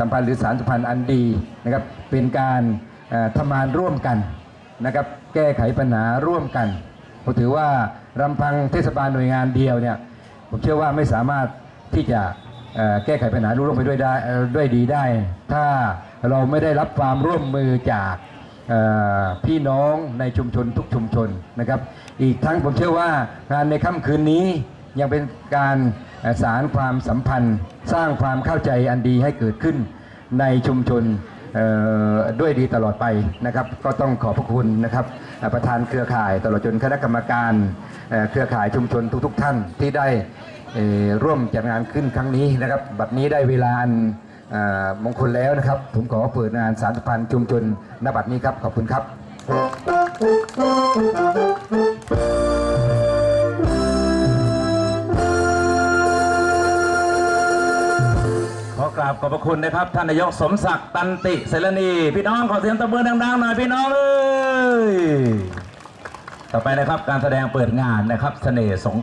สัมพันธ์หรือสารสัมพันธ์อันดีนะครับเป็นการทำงานร่วมกันนะครับแก้ไขปัญหาร่วมกันผมถือว่าลำพังเทศบาลหน่วยงานเดียวเนี่ยผมเชื่อว่าไม่สามารถที่จะแก้ไขปัญหาร่วมไปด้วยได้ด้วยดีได้ ถ้าเราไม่ได้รับความร่วมมือจากพี่น้องในชุมชนทุกชุมชนนะครับ อีกทั้งผมเชื่อว่างานในค่ำคืนนี้ ยังเป็นการสารความสัมพันธ์ สร้างความเข้าใจอันดีให้เกิดขึ้นในชุมชนด้วยดีตลอดไปนะครับ ก็ต้องขอบพระคุณนะครับ ประธานเครือข่ายตลอดจนคณะกรรมการเครือข่ายชุมชนทุก ๆ ท่านที่ได้ร่วมจัดงานขึ้นครั้งนี้นะครับ บัดนี้ได้เวลาอันมงคลแล้วนะครับ ผมขอเปิดงานสารสัมพันธ์ชุมชนณบัดนี้ครับ ขอบคุณครับ กราบขอบพระคุณนะครับ ท่านนายกสมศักดิ์ตันติเสรณีพี่น้องขอเสียงตบมือดังๆหน่อยพี่น้องเอ้ยต่อไปนะครับการแสดงเปิดงานนะครับเสน่ห์สง